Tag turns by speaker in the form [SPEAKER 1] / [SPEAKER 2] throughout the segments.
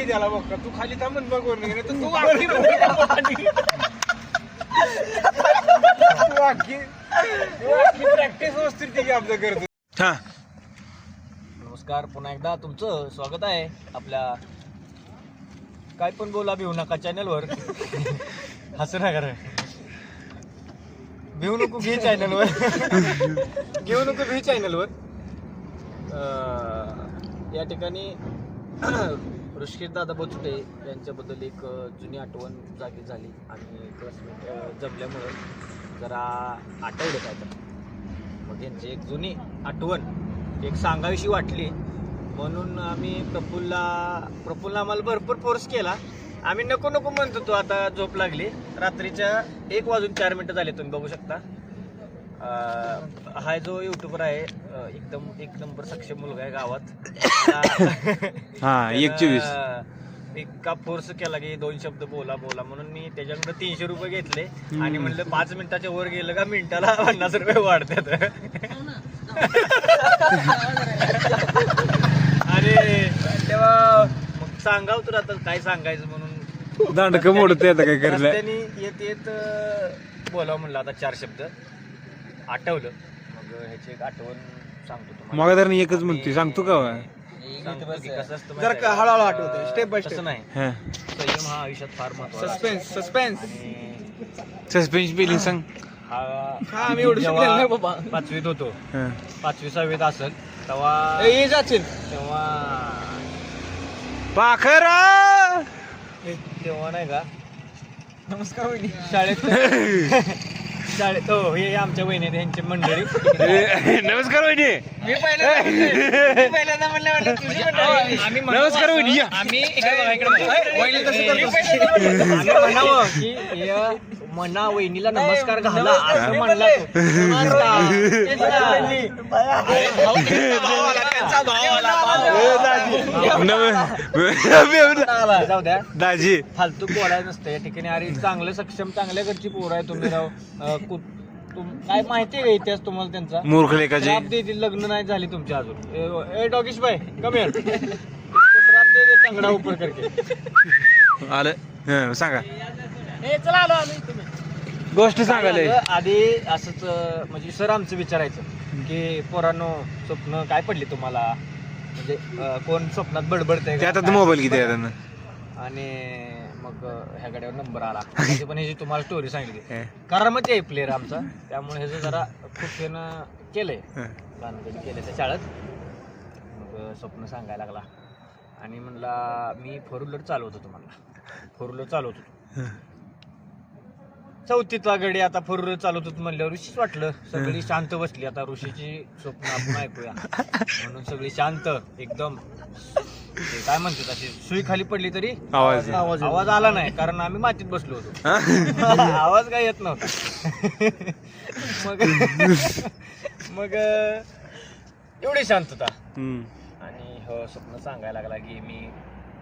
[SPEAKER 1] दे त्याला बघ तू खाली थांबून बघ वर नाही तर तू तू तू वाकी प्रॅक्टिस व्यवस्थित ठीक आपलं करतो
[SPEAKER 2] हा.
[SPEAKER 3] नमस्कार पुन्हा एकदा तुमचं स्वागत आहे आपल्या काय पण बोला भिवू नका चॅनलवर हसू नका रे. भिवू नको घे चॅनलवर घेऊ नको घे चॅनलवर या ठिकाणी ऋषिदादा दादा बोचुटे यांच्याबद्दल एक जुनी आठवण जागी झाली आणि क्लासमेट जमल्यामुळं जरा आठवलं काय तर मग यांची एक जुनी आठवण एक सांगावीशी वाटली. म्हणून आम्ही प्रफुल्ला प्रफुल्ला आम्हाला भरपूर फोर्स केला. आम्ही नको नको म्हणत होतो आता झोप लागली. रात्रीच्या एक वाजून चार मिनटं झाले तुम्ही बघू शकता. हा जो युट्यूबर आहे एकदम एक नंबर सक्षम मुलगा आहे गावात.
[SPEAKER 2] हा एक चोवीस
[SPEAKER 3] त्यानं इतका फोर्स केला की दोन शब्द बोला बोला म्हणून मी त्याच्याकडे तीनशे रुपये घेतले. आणि म्हणलं पाच मिनिटाच्या वर गेलं का मिनिटाला पन्नास रुपये वाढतात. आणि तेव्हा मग सांगाव तर आता काय सांगायचं म्हणून.
[SPEAKER 2] दांडक मोडत आता काय करलं
[SPEAKER 3] रस्त्याने येत येत बोलावं म्हणलं आता चार शब्द. आठवलं. मग ह्याची एक आठवण सांगतो तुम्हाला.
[SPEAKER 2] मग तर एकच म्हणतोय. सांगतो का वा?
[SPEAKER 3] सांगतो की कसं असतं
[SPEAKER 1] जर
[SPEAKER 3] माहिती
[SPEAKER 1] का
[SPEAKER 3] आहे का?
[SPEAKER 1] हळूहळू आठवतंय स्टेप बाय
[SPEAKER 3] तसं
[SPEAKER 1] स्टेप
[SPEAKER 3] नाही.
[SPEAKER 2] हा.
[SPEAKER 3] संयम हा आयुष्यात फार महत्त्वाचा
[SPEAKER 1] सस्पेन्स सस्पेन्स
[SPEAKER 3] आणि
[SPEAKER 2] सस्पेन्स स्पेलिंग सांग.
[SPEAKER 3] हा
[SPEAKER 1] हा आम्ही एवढं
[SPEAKER 3] जेव्हा
[SPEAKER 1] शिकलेलो नाही बाबा.
[SPEAKER 3] पाचवीत होतो
[SPEAKER 2] हा.
[SPEAKER 3] पाचवी सहावीत असेल तेव्हा
[SPEAKER 1] ए, ये जाशील
[SPEAKER 3] तेव्हा
[SPEAKER 2] पाखरा!
[SPEAKER 3] तेव्हा नाही का?
[SPEAKER 1] नमस्कार वहिनी.
[SPEAKER 3] शाळेत हो हे आमच्या वहिनी यांची मंडळी
[SPEAKER 2] नमस्कार वहिनी
[SPEAKER 1] मी पहिल्यांदा म्हणलं म्हणलं तुझी मंडळी.
[SPEAKER 3] आम्ही म्हणावं
[SPEAKER 2] नमस्कार वहिनी, या.
[SPEAKER 3] आम्ही इकडे बघा, इकडे बघा.
[SPEAKER 1] वहिनी तसं
[SPEAKER 3] ए,
[SPEAKER 1] करतो.
[SPEAKER 3] आम्ही म्हणावं की म्हणा वहिनीला नमस्कार घाला असं म्हणला तो. नमस्कार. तेच ना.
[SPEAKER 1] भावाला, त्यांचा
[SPEAKER 3] जाऊ द्या
[SPEAKER 2] दाजी
[SPEAKER 3] फालतू बोलायचं नसतं या ठिकाणी अरे चांगलं सक्षम चांगल्या घरची पोरं आहे तुम्ही राव. अं, कु- तुम- काय माहिती आहे का इतिहास तुम्हाला त्यांचा?
[SPEAKER 2] मूर्ख लेखाची.
[SPEAKER 3] श्राप देतील लग्न नाही झाली तुमच्या अजून. ए- ए डॉगिश बाय कमी श्राप दे दे टंगडा उपर करके.
[SPEAKER 2] आलं. हा, सांगा.
[SPEAKER 3] ए चला आलो आम्ही
[SPEAKER 2] गोष्ट
[SPEAKER 3] काय
[SPEAKER 2] सांगायला
[SPEAKER 3] झालं, आधी असंच अं, म्हणजे सर आमचं विचारायचं की पोरांनो स्वप्न काय पडली तुम्हाला? म्हणजे अं, कोण स्वप्नात बडबडतंय का?
[SPEAKER 2] आता
[SPEAKER 3] काय
[SPEAKER 2] मोबाईल किती आहे. त्यांना?
[SPEAKER 3] आणि मग अं, ह्या गाड्यावर नंबर आला. त्याची पण ह्याची तुम्हाला स्टोरी सांगितली.
[SPEAKER 2] हा,
[SPEAKER 3] करामती आहे प्लेअर आमचा. त्यामुळे ह्याचं जरा खूप त्यानं केलंय.
[SPEAKER 2] हा.
[SPEAKER 3] लहानपणी केलं त्या शाळेत. मग अं, स्वप्न सांगायला लागला. आणि म्हणला मी फोर व्हीलर चालवत होतो म्हणला फोर व्हीलर चालवत.
[SPEAKER 2] हा.
[SPEAKER 3] चौथीचा गडी आता फोर व्हीलर चालवत होतो म्हणल्यावर ऋषीच वाटलं. सगळी शांत बसली. आता ऋषीची स्वप्न आपण ऐकूया. म्हणून सगळी शांत एकदम. ते काय म्हणतात अशी सुई खाली पडली तरी
[SPEAKER 2] आवाज.
[SPEAKER 3] आवाज आवाज आला नाही कारण आम्ही मातीत बसलो होतो? आवाज काय येत नव्हता. मग मग एवढी शांतता. आणि हो स्वप्न सांगायला लागला की मी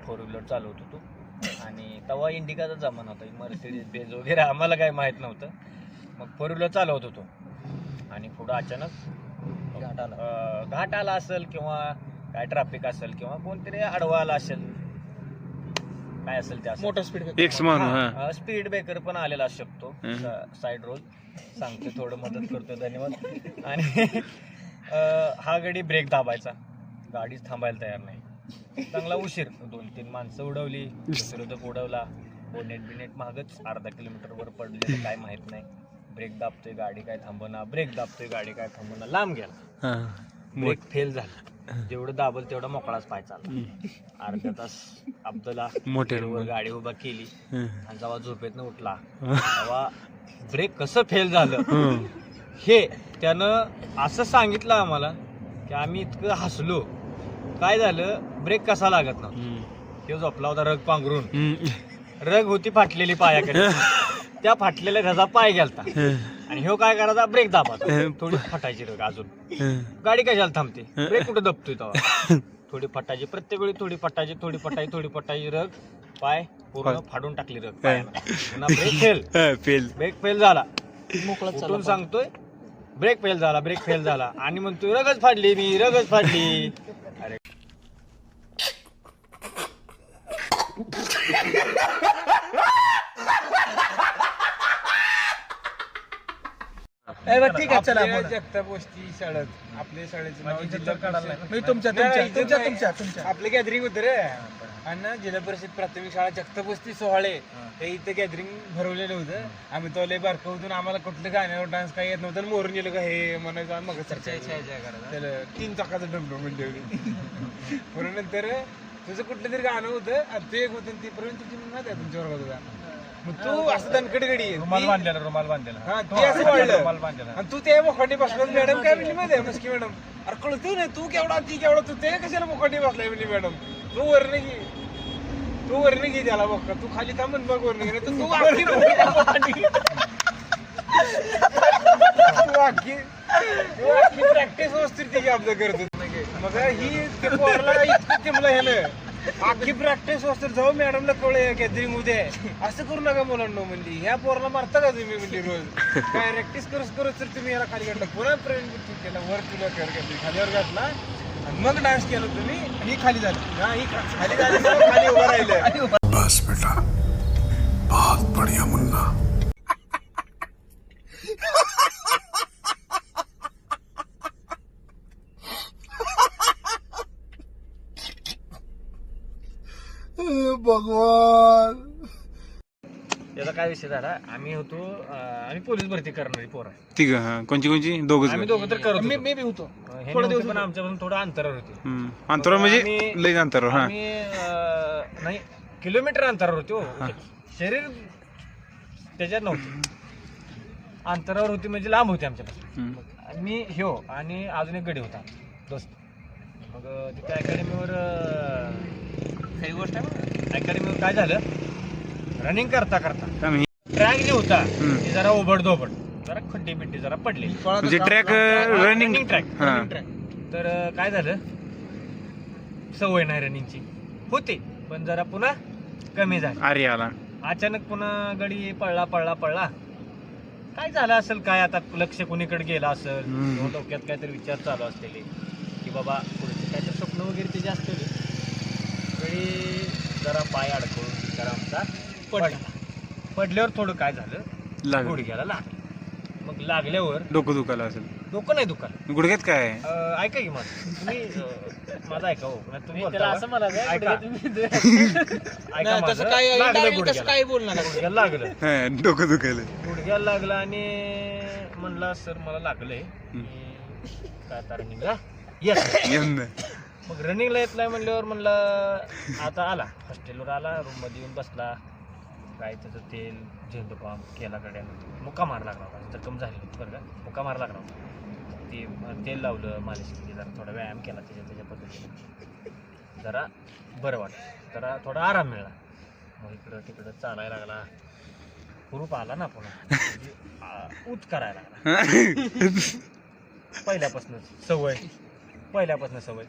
[SPEAKER 3] फोर व्हीलर चालवत होतो. आणि तेव्हा इंडिकाचा जमाना होता. मर्सिडीज बेज वगैरे आम्हाला काय माहीत नव्हतं. मग फोर व्हीलर चालवत होतो. आणि पुढं अचानक घाट आला. घाट आला असेल किंवा काय ट्रॅफिक असेल किंवा कोणतरी आडवा आला असेल काय असेल ते
[SPEAKER 1] मोठा स्पीड
[SPEAKER 2] एक्स मानू हा
[SPEAKER 3] स्पीड ब्रेकर पण आलेला असू शकतो.
[SPEAKER 2] हं.
[SPEAKER 3] साईड रोल सांगतो थोडं मदत करतो धन्यवाद. आणि हा गाडी ब्रेक दाबायचा. गाडीच थांबायला तयार नाही. चांगला उशीर. दोन तीन माणसं उडवली विरोधक उडवला. बोनेट बिनेट मागच अर्धा किलोमीटर वर पडले काय माहीत नाही. ब्रेक दाबतोय गाडी काय थांबना ब्रेक दाबतोय गाडी काय थांबना लांब गेला. ब्रेक फेल झाला. जेवढं दाबल तेवढा मोकळाच पाय चालला. अर्धा तास अब्दुला
[SPEAKER 2] मोठे
[SPEAKER 3] वर गाडी उभा केली. आणि जेव्हा झोपेतनं उठला तेव्हा ब्रेक कसं फेल झालं.
[SPEAKER 2] हे
[SPEAKER 3] त्यानं असं सांगितलं आम्हाला की आम्ही इतकं हसलो. काय झालं? ब्रेक कसा लागत
[SPEAKER 2] हं.
[SPEAKER 3] तो झोपला होता रग पांघरून. रग होती फाटलेली पायाकडे. त्या फाटलेल्या रजा पाय गेलता. आणि ह्यो काय करायचा? ब्रेक दाबाचा थोडी फटायची रग अजून. गाडी कशाला थांबते? ब्रेक कुठं दबतोय तेव्हा थोडी फटायची. प्रत्येक वेळी थोडी फटायची थोडी फटायची थोडी फटायची रग. पाय पूर्ण फाडून टाकली रग. पुन्हा ब्रेक फेल
[SPEAKER 2] हा, फेल
[SPEAKER 3] ब्रेक फेल झाला. उठून सांगतोय ब्रेक फेल झाला ब्रेक फेल झाला आणि म्हणतोय रगच फाडली मी रगच फाडली अरे
[SPEAKER 4] ए, बरं, ठीक आहे चला
[SPEAKER 1] आपल्या
[SPEAKER 4] बोला.
[SPEAKER 1] जगताप वस्ती शाळेत आपल्या शाळेचं नाव जिल्हा परिषद-.
[SPEAKER 4] मी तुमच्या. तुमच्या तुमच्या
[SPEAKER 1] आपलं गॅदरिंग होतं रे आणि ना जिल्हा परिषद प्राथमिक शाळा जगताप वस्ती सोहाळे हे. इथं गॅदरिंग भरवलेलं होतं. आम्ही तो लय बारकं होतो आणि आम्हाला कुठलं गाण्यावर डान्स काही येत नव्हतं मोरून गेलो का हे म्हणायचं मग त्याला तीन चाकाचं डमडम म्हणजे म्हणून नंतर तुझं कुठलं तरी गाणं होतं आणि ते एक होतं ते प्रवीण तुझी माहिती आहे तुमच्या वर्गात होता. मग तू असं दणकट गडी
[SPEAKER 4] रुमाल बांधलेला रुमाल बांधलेला.
[SPEAKER 1] हा ते असं वाढलं.
[SPEAKER 4] रुमाल बांधलेला.
[SPEAKER 1] आणि तू ते मोखांडी बसला मॅडम काय म्हणली माहिती आहे? मस्की मॅडम? अरे कळतो ना तू केवढा ती केवढा तू ते कशाला मोखांडी बसलाय म्हणली मॅडम? तू वरने घे. तू वरने घे त्याला बघ तू खाली थांब आणि बघ वरने घे. तू आखी तू आखी तू आखी प्रॅक्टिस व्यवस्थित त्याची आपलं करतो. मग ही ते पोराला इतकं तिमलं ह्यानं आखी प्रॅक्टिस व्यवस्थित जाऊ मॅडमला कळलं गॅदरिंग उद्या असं करू नका मुलांना म्हणली. ह्या पोराला मारता का तुम्ही म्हणली रोज? काय प्रॅक्टिस करत करत तर तुम्ही याला खाली घातलं. पुन्हा प्रेम केला. वर तुला कर घातली. खालीवर घातला. आणि मग डान्स केला तुम्ही. आणि ही खाली झाली. हा ही खा- खाली झाली. मग खाली उभं राहिलं.
[SPEAKER 5] बस बेटा बहुत बढ़िया मुन्ना. भगवान.
[SPEAKER 3] त्याचा काय विषय झाला? आम्ही होतो आम्ही पोलीस भरती करणारी पोरं.
[SPEAKER 2] तिघ हा. कोणची कोणची? दोघच.
[SPEAKER 3] आम्ही दोघं तर करत
[SPEAKER 4] मी
[SPEAKER 3] होतो.
[SPEAKER 4] मी बी होतो.
[SPEAKER 3] हे
[SPEAKER 4] थोडा
[SPEAKER 3] नव्हते,
[SPEAKER 4] दिवस
[SPEAKER 3] पण आमच्यापासून थोडं अंतरावर होते.
[SPEAKER 2] अंतरावर म्हणजे
[SPEAKER 3] आम्ही-
[SPEAKER 2] लई अंतरावर हा.
[SPEAKER 3] आम्ही अं, नाही किलोमीटर अंतरावर होते हो. शरीर त्याच्यात नव्हते. अंतरावर होती म्हणजे लांब होते आमच्यापासून
[SPEAKER 2] हम्म.
[SPEAKER 3] मग मी ह्यो आणि अजून एक गडी होता दोस्त. मग अं, तिथे अकॅडमीवर काही गोष्ट अकॅडमीवर काय झालं? रनिंग करता करता.
[SPEAKER 2] म्हणे?
[SPEAKER 3] ट्रॅक जे होता
[SPEAKER 2] हम्म.
[SPEAKER 3] ते जरा ओबड दोबड जरा खड्डे बिड्डे जरा पडले
[SPEAKER 2] म्हणजे ट्रॅक रनिंग
[SPEAKER 3] ट्रॅक
[SPEAKER 2] हा.
[SPEAKER 3] तर अं, काय झालं? सवय नाही रनिंगची होते पण जरा पुन्हा कमी झाली.
[SPEAKER 2] अरे आला
[SPEAKER 3] अचानक पुन्हा गडी पळला पळला पळला. काय झालं असेल काय आता लक्ष कोणीकडे गेलं असेल?
[SPEAKER 2] हम्म.
[SPEAKER 3] किंवा डोक्यात काहीतरी विचार चालू असलेले. की बाबा पुढचे काहीतरी स्वप्न वगैरे त्याचे असलेले गडी जरा पाय अडकवून जरा आमचा पडला. पडल्यावर थोडं काय झालं?
[SPEAKER 2] लागलं.
[SPEAKER 3] गुडघ्याला लागलं. मग लागल्यावर
[SPEAKER 2] डोकं दुखायला असेल.
[SPEAKER 3] डोकं नाही दुखाल
[SPEAKER 2] गुडघ्यात काय आहे?
[SPEAKER 3] ऐका की माझं तुम्ही अं, माझं ऐका हो. नाही तुम्ही
[SPEAKER 4] त्याला
[SPEAKER 3] बोलता
[SPEAKER 4] असं
[SPEAKER 3] का? ऐका. ऐका
[SPEAKER 4] नाही,
[SPEAKER 3] माझं.
[SPEAKER 4] तसं काय
[SPEAKER 3] लागलं गुडघ्याला.
[SPEAKER 4] तसं काय बोलणार
[SPEAKER 3] गुडघ्याला लागलं.
[SPEAKER 2] हा, डोकं दुखायला
[SPEAKER 3] गुडघ्याला लागलं आणि म्हणला सर मला लागलंय. मी काय आता रनिंगला येस
[SPEAKER 2] यंदा.
[SPEAKER 3] मग रनिंगला येत नाही म्हणल्यावर म्हणलं आता आला. हॉस्टेलवर आला रूममध्ये येऊन बसला. काय त्याचं तेल झेंडू पंप केला गड्या मुक्का मार लागला होता. जखम झाली होती बरं का. मुक्का मार लागला होता. ते तेल लावलं मालिश केली. जरा थोडा व्यायाम केला त्याच्या त्याच्या पद्धतीने. जरा बरं वाटलं. जरा थोडा आराम मिळाला. मग इकडं तिकडं चालायला लागला. हुरूप आला ना पुन्हा म्हणजे, उत करायला लागला. पहिल्यापासूनच सवय. पहिल्यापासून सवय.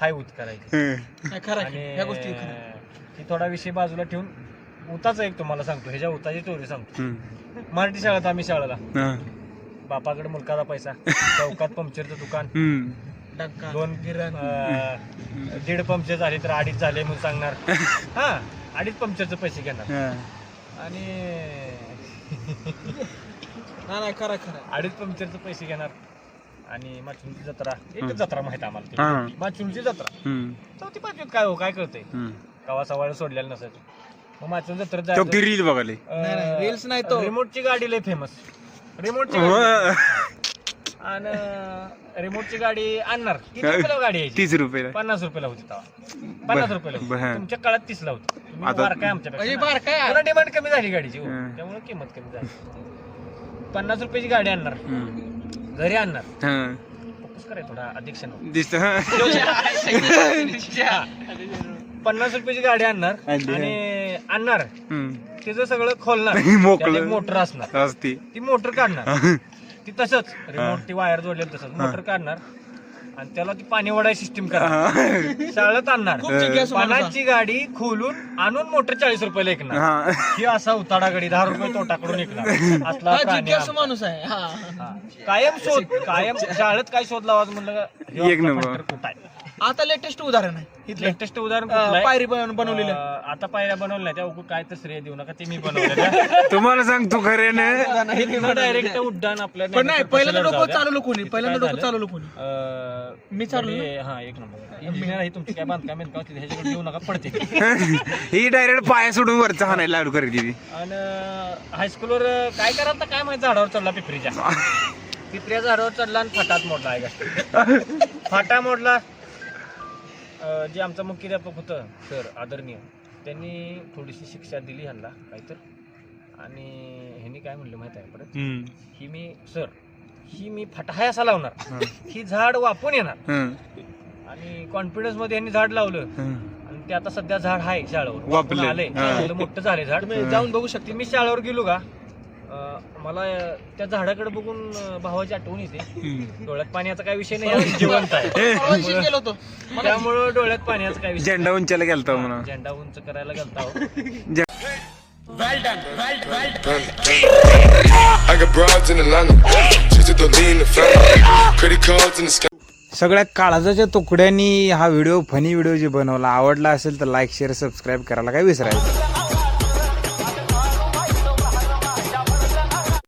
[SPEAKER 3] हाय उत करायची
[SPEAKER 4] खरं
[SPEAKER 3] आणि
[SPEAKER 4] आहे. ह्या गोष्टी खरं आहे.
[SPEAKER 3] ती थोडा विषय बाजूला ठेवून उताचा एक तुम्हाला सांगतो ह्याच्या उताची स्टोरी सांगतो. मराठी शाळेत आम्ही शाळेला
[SPEAKER 2] हा.
[SPEAKER 3] बापाकडे मुलकाचा पैसा चौकात पंक्चरचं दुकान.
[SPEAKER 4] डंका,
[SPEAKER 3] दोन
[SPEAKER 4] गिरण.
[SPEAKER 3] अं, दीड पंक्चर झाले तर अडीच झाले म्हणून सांगणार हा अडीच पंक्चरचे पैसे घेणार
[SPEAKER 2] हा.
[SPEAKER 3] आणि
[SPEAKER 4] नाही नाही खरं खरं
[SPEAKER 3] अडीच पंक्चरचे पैसे घेणार आणि माचुंची जत्रा एकच जत्रा माहीत आहे
[SPEAKER 2] हा.
[SPEAKER 3] आम्हाला माचुंची जत्रा
[SPEAKER 2] हम्म.
[SPEAKER 3] चौथी पाचवीत काय हो काय कळतंय
[SPEAKER 2] हम्म.
[SPEAKER 3] कवा सवाळ सोडलेलं नसायचं मग माचून जत्रेत
[SPEAKER 2] तो
[SPEAKER 3] जायचं
[SPEAKER 2] रील बघाले
[SPEAKER 4] नाही, नाही, reels नाही तो.
[SPEAKER 3] रिमोटची गाडी लय फेमस रिमोटची. गाडी. आणि रिमोटची गाडी आणणार किती? रुपयाला गाडी यायची
[SPEAKER 2] तीस रुपयाला
[SPEAKER 3] पन्नास रुपयाला होती तेव्हा पन्नास रुपयाला
[SPEAKER 2] बर.
[SPEAKER 3] होती तुमच्या काळात तीसला होती तुम्ही
[SPEAKER 2] आता-
[SPEAKER 3] बारकाय
[SPEAKER 4] म्हणजे
[SPEAKER 3] आमच्यापेक्षा
[SPEAKER 4] बार काय
[SPEAKER 3] पुन्हा डिमांड कमी झाली गाडीची हो.
[SPEAKER 2] हा.
[SPEAKER 3] त्यामुळे किंमत कमी झाली पन्नास रुपयाची गाडी आणणार
[SPEAKER 2] हम्म.
[SPEAKER 3] घरी आणणार.
[SPEAKER 2] हा.
[SPEAKER 3] फोकस कराय थोडा
[SPEAKER 2] दिसत हा.
[SPEAKER 3] पन्नास रुपयाची गाडी आणणार आणि आणणार. तिचं सगळं खोलणार.
[SPEAKER 2] मोकळं.
[SPEAKER 3] मोटर असणार.
[SPEAKER 2] असती.
[SPEAKER 3] ती मोटर काढणार. ती तसंच. रिमोट ती वायर जोडलेली तसंच. मोटर काढणार. आणि त्याला ती पाणी वडाय सिस्टीम करणार
[SPEAKER 2] हा.
[SPEAKER 3] शाळेत आणणार
[SPEAKER 4] खूप जिज्ञासू माणूस आहे.
[SPEAKER 3] पानाची गाडी खोलून आणून मोटर चाळीस रुपयाला ऐकणार
[SPEAKER 2] हा.
[SPEAKER 3] ही असा उताडा गाडी दहा रुपये तोटाकडून ऐकणार असला
[SPEAKER 4] हा
[SPEAKER 3] प्राणी
[SPEAKER 4] जिज्ञासू
[SPEAKER 3] आमचा.
[SPEAKER 4] माणूस आहे हा
[SPEAKER 3] हा. कायम शोध कायम शाळेत काय शोध लावायचं म्हणलं का,
[SPEAKER 2] एक नंबर.
[SPEAKER 3] कुठं आहे
[SPEAKER 4] आता लेटेस्ट उदाहरण आहे. इथलं.
[SPEAKER 3] लेटेस्ट उदाहरण
[SPEAKER 4] अं,
[SPEAKER 3] कुठलं आहे?
[SPEAKER 4] पायरी बनवून बनवलेलं.
[SPEAKER 3] अं, आता पायऱ्या बनवल्या नाही त्या काय तर श्रेय देऊ नका ते मी बनवलं
[SPEAKER 2] तुम्हाला सांगतो खरे ना.
[SPEAKER 3] डायरेक्ट उड्डाण आपल्या
[SPEAKER 4] पण नाही पहिल्यांदा डोकं. चालवलं कोणी पहिल्यांदा डोकं? चालवलं कोणी मी चालवलं
[SPEAKER 3] म्हणजे, हा एक नंबर. इंजिनियर आहे तुमची काय बांधकाम ह्याच्याकडे देऊ नका पडते.
[SPEAKER 2] ही डायरेक्ट पाया सोडून वरचा हाणायला लागलो करते ती
[SPEAKER 3] आणि हायस्कूलवर काय करा आता काय माहिती झाडावर चढला पिपरीच्या. पिपऱ्या झाडावर चढला आणि फाटात मोडला आहे का फाटा मोडला अं, जे आमचा मुख्याध्यापक होतं सर आदरणीय त्यांनी थोडीशी शिक्षा दिली ह्यांना काहीतर आणि ह्यांनी काय म्हणलं माहिती आहे परत
[SPEAKER 2] हम्म.
[SPEAKER 3] ही मी सर ही मी फाटा हाय असा लावणार ही झाड वापून येणार
[SPEAKER 2] हं.
[SPEAKER 3] आणि कॉन्फिडन्समध्ये यांनी झाड लावलं
[SPEAKER 2] हं.
[SPEAKER 3] आणि ते आता सध्या झाड आहे शाळेवर
[SPEAKER 2] वापरलंय.
[SPEAKER 3] आले
[SPEAKER 2] हा.
[SPEAKER 3] मोठं झाले झाड
[SPEAKER 4] तुम्ही जाऊन बघू शकता
[SPEAKER 3] मी शाळेवर गेलो का मला त्या झाडाकडे बघून भावाची आठवण येते. डोळ्यात पाण्याचा काय विषय नाही अजून जिवंत आहे
[SPEAKER 4] गेलो होतो
[SPEAKER 3] त्यामुळं डोळ्यात पाण्याचा काय विषय
[SPEAKER 2] झेंडा उंचायला गेलता म्हणा.
[SPEAKER 3] झेंडा उंच करायला गेलता हो.
[SPEAKER 5] I got broads in Atlanta. Just to lean the family. Credit cards in the sky.
[SPEAKER 2] सगळ्या काळजाच्या तुकड्यांनी हा व्हिडिओ फनी व्हिडिओ जे बनवला आवडला असेल तर लाईक शेअर सबस्क्राईब करायला काय विसरायचं